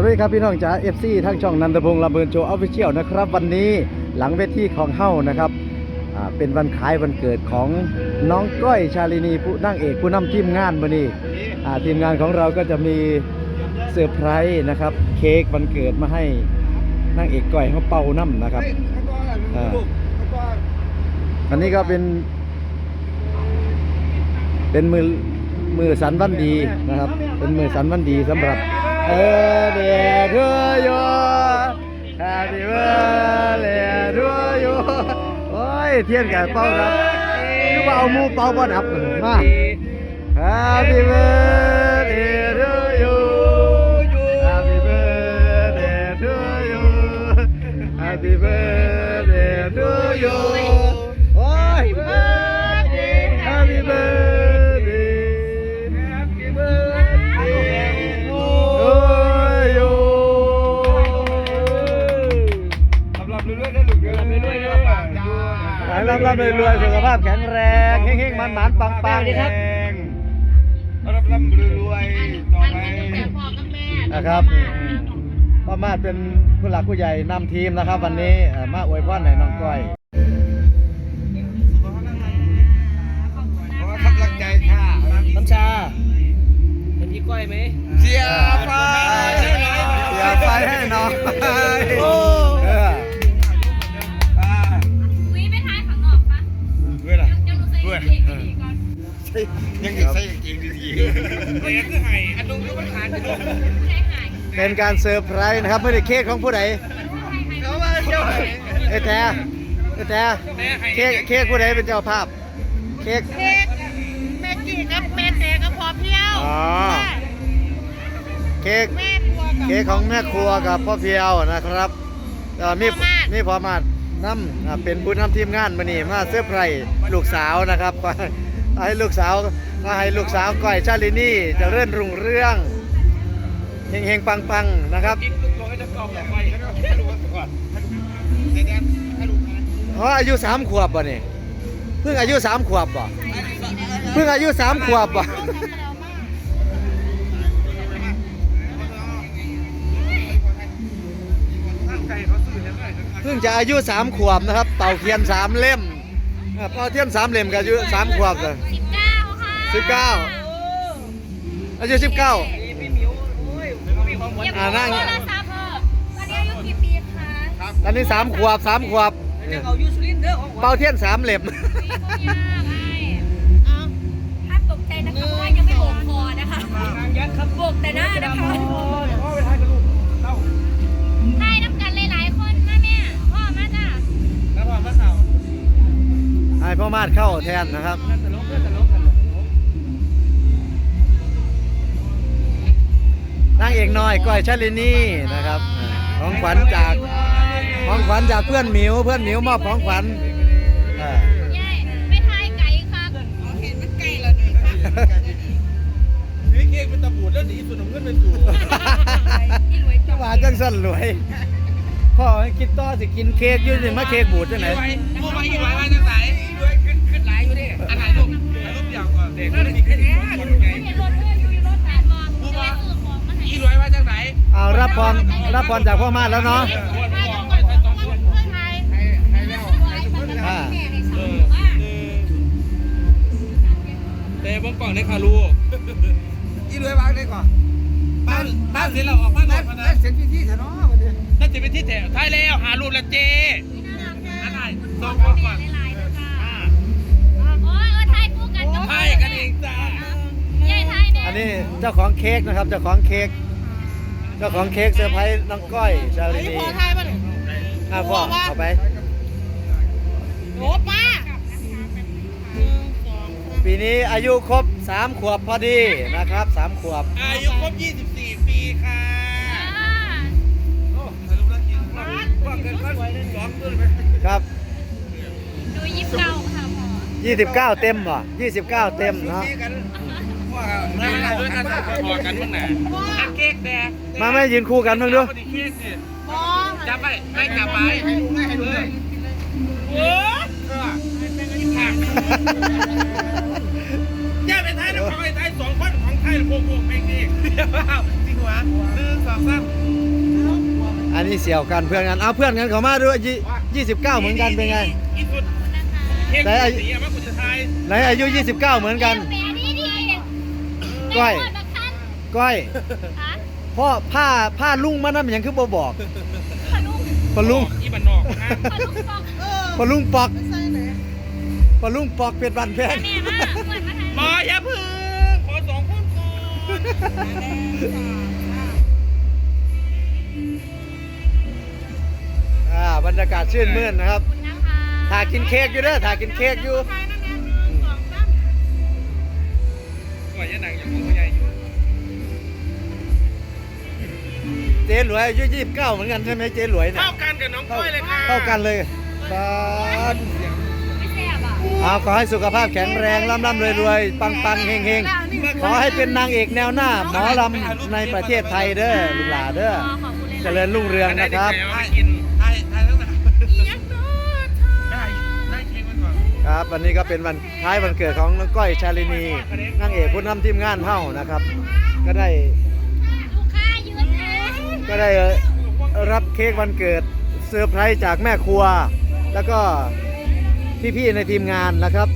วัสดีครับพี่น้องจ๋า FC ทั้งช่องนันทพงศ์ลำเบินโชว์ออฟฟิเชียลนะครับ วันนี้หลังเวทีของเฮ้านะครับอ่าเป็นวันคล้ายวันเกิดของน้องก้อยชาลินีผู้นั่งเอกผู้นำทีมงานวันนี้อ่าทีมงานของเราก็จะมีเซอร์ไพรส์นะครับ เค้กวันเกิดมาให้นั่งเอกก้อยเขาเป่าน้ำนะครับ อ่า อันนี้ก็เป็น เป็นมือมือสันวันดีนะครับ เป็นมือสันวันดีสำหรับ เออเดียด้วโย Happy birthday to you โอ้ยเทียนกับเป้าครับคือว่าเอามูเป้าบ่ดับมา Happy birthday to you Happy birthday to you Happy birthday to you หายรับรับรวยๆสุขภาพแข็งแรงเฮงๆมันๆปังๆแรงรับร่ำรวยๆต่อไปนะครับพ่อมาดเป็นผู้หลักผู้ใหญ่นำทีมนะครับ วันนี้เอ่อมาอวยพรให้น้องก้อยขอกำลังใจค่ะน้ำชาเป็นพี่ก้อยไหมเสียไฟเสียไฟให้น้อง ใส่กางเกงดีๆแต่ยังคือไห้อันนู้นก็มันขาดไปด้วยใช่หายเป็นการเซอร์ไพรส์นะครับไม่ได้เค้กของผู้ใดเขาว่าเจ้าไห้เอ้ยแต่เอ้ยแต่เค้กเค้กผู้ใดเป็นเจ้าภาพ เค้กเค้กแม่จีกับแม่แต่ก็พอเพียวอ๋อเค้กแม่ครัวกับเค้กของแม่ครัวกับพ่อเพียวนะครับเอ่อมีพ่อมาดมีพอมาดน้ำอ่าเป็นผู้นำทีมงานมานี่มาเสื้อร์ไพรส์ลูกสาวนะครับให้ลูกสาว มาให้ลูกสาวก้อยชาลินี่เจะเรื่นรุ่งเรื่องเฮงเฮงๆปังปังๆนะครับกิ๊กลูกตัวก็จะกองแบบไปให้ดูก่อนให้ดูให้ดูให้ดูอ๋ออายุสามขวบป่ะนี่เพิ่งอายุสามขวบป่ะเพิ่งอายุสามขวบป่ะตั้งใจเขาซื้อให้ได้เพิ่งจะอายุสามขวบนะครับ เป่าเทียนสามเล่มอ่าเป่าเทียนสามเล่มกับอายุสามขวบเลย สิบเก้าค่ะสิบเก้าอายุสิบเก้าพี่หมิวโอ้ยมีความหวังอย่าอ่านั่งโทรศัพท์เถอะตอนนี้อายุกี่ปีคะตอนนี้สามขวบสามขวบจะเอายูสุลินเด้อของเป่าเทียนสามเล่มปีก็ยากไอ้ถ้าตกใจนะคะเพราะว่ายังไม่โบกคอนะคะทางยัดครับโบกแต่หน้านะคะพ่อไปทายกับลูกเต้าทายน้ำกันหลายๆคนมาแม่พ่อมาจ้ะแล้วพ่อมาเข่าให้พ่อมาดเข้าแทนนะครับ นางเอกน้อยก้อยชาลินี่นะครับของขวัญจากของขวัญจากเพื่อนหมิว เพื่อนหมิวมอบของขวัญเออยายไปทายไก่ค่ะเห็นมันไกลแล้วนี่ค่ะนี่เก่งเป็นตะบูดแล้วหนีส่วนของเงินเป็นสู่ที่รวยจังหวะจังสั้นรวยพ่อให้กินต่อสิกินเค้กอยู่สิมาเค้กบูดจังไหนกูไปอีกหลายวันจังไหนด้ พรรับพรจากพ่อมาดแล้วเนาะทายยังก่อนเพื่อนไทยให้ให้แล้วอ่าแม่ในสมองว่าเตะบงกล่องได้ค่ะลูกอีกหลายวางได้ก่อนบ้านบ้านเสร็จแล้วออกบ้านนอนนะเสร็จพิธีเถอะเนาะวันนี้นั่นจะเป็นที่แถวท้ายแล้วหารูปแล้วเจอะไรสองคนก่อนหลายๆเลยค่ะโอ้ยเออทายคู่กันกับให้กันเองจ้ายายทายเนี่ยอันนี้เจ้าของเค้กนะครับเจ้าของเค้ก เจ้าของเค้กเซอร์ไพรส์น้องก้อยชาลิไอ้นีพอไทยป่ะเนี่ยอะพ่อเอาไปโอ้ป้าหนึ่งสองสามปีนี้อายุครบ 3 ขวบพอดีนะครับ 3 ขวบ อายุครบ 24 ปีค่ะโอ้ถ่ายรูปแล้วกินว่าเกินก็สองตัวเลยไหมครับดูยิบเก้าค่ะพ่อ29เต็มบ่29เต็มเนาะ กันว่าไม่ได้ด้วยกันพอกันบ้างนะเค้กแดงมาไม่ยืนคู่กันบ้างดูเค้กเนี่ยมองจับไปไม่จับไปให้ดูให้ดูเลยโอ้ยหักย่าเป็นไทยนะของไอ้ไทยสองคนของไทยโคโค่เพลงนี้เดี๋ยวจริงวะหนึ่งสองสามอันนี้เสี่ยวกันเพื่อนกันเอาเพื่อนกันเขามาด้วยยี่สิบเก้าเหมือนกันเป็นไงอีสุดเค้กไหนอายุสีอะมาคุณจะทายไหนอายุ 29 เหมือนกันแหมนี่ดี ก้อย ก้อยฮะพ่อผ้าผ้าลุงมานั่นมันยังคือบ่บอกพะลุงปะลุงอีบันนอกนะพะลุงบอกเออปะลุงปอกใส่ไหนปะลุงปอกเป็ดบันแพงบออย่าพึ่งขอสองคนก่อนบรรยากาศชื่นมื่นนะครับถ่ากินเค้กอยู่เด้อถ่ากินเค้กอยู่ ก่อยยังหนังอย่างของผู้ใหญ่อยู่เจ๊หลวยอายุ29เหมือนกันใช่ไหมเจ๊หลวยเนี่ยเท่ากันกับน้องก้อยเลยค่ะเท่ากันเลยปาดไม่แซ่บอะเอาขอให้สุขภาพแข็งแรงร่ำร่ำรวยรวยปังปังเฮงเฮงขอให้เป็นนางเอกแนวหน้าหมอลำในประเทศไทยเด้อลูกหลานเด้อขอบคุณเลยเจริญรุ่งเรืองนะครับ ได้กิน ครับ วันนี้ก็เป็นวันท้ายวันเกิดของน้องก้อยชาลินีนางเอกผู้นำทีมงานเท่านะครับ ก็ได้ก็ได้รับเค้กวันเกิดเซอร์ไพรส์จากแม่ครัว แล้วก็พี่ๆในทีมงานนะครับ